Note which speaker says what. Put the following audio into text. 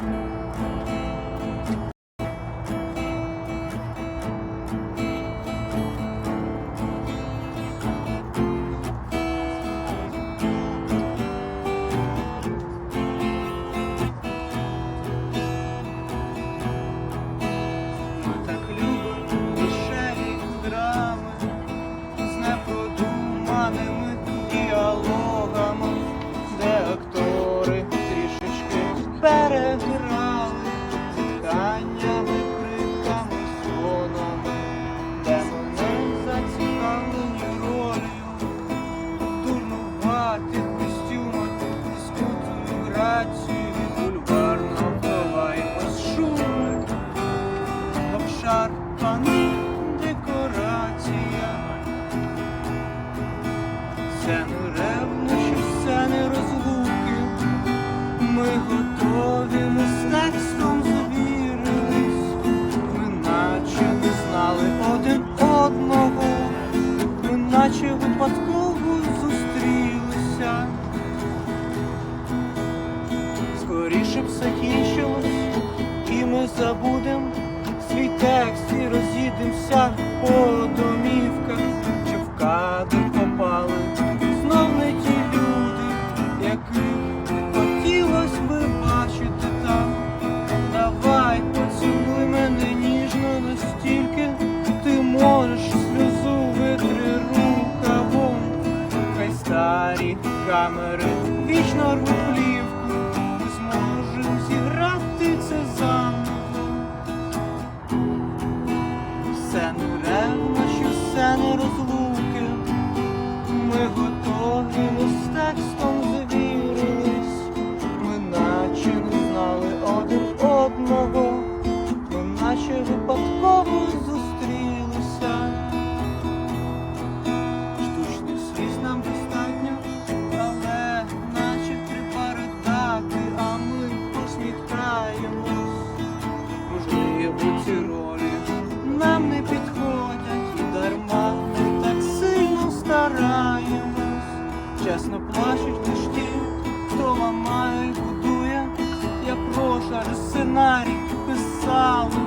Speaker 1: Thank you. daño. наче випадково зустрілися, скоріше б закінчилось, і ми забудем свій текст і розійдемося потом. вічно аргулівку, ми зможемо зіграти це за. Ясно плачуть лиш ті, хто ламає будує, я прошу, сценарій писала.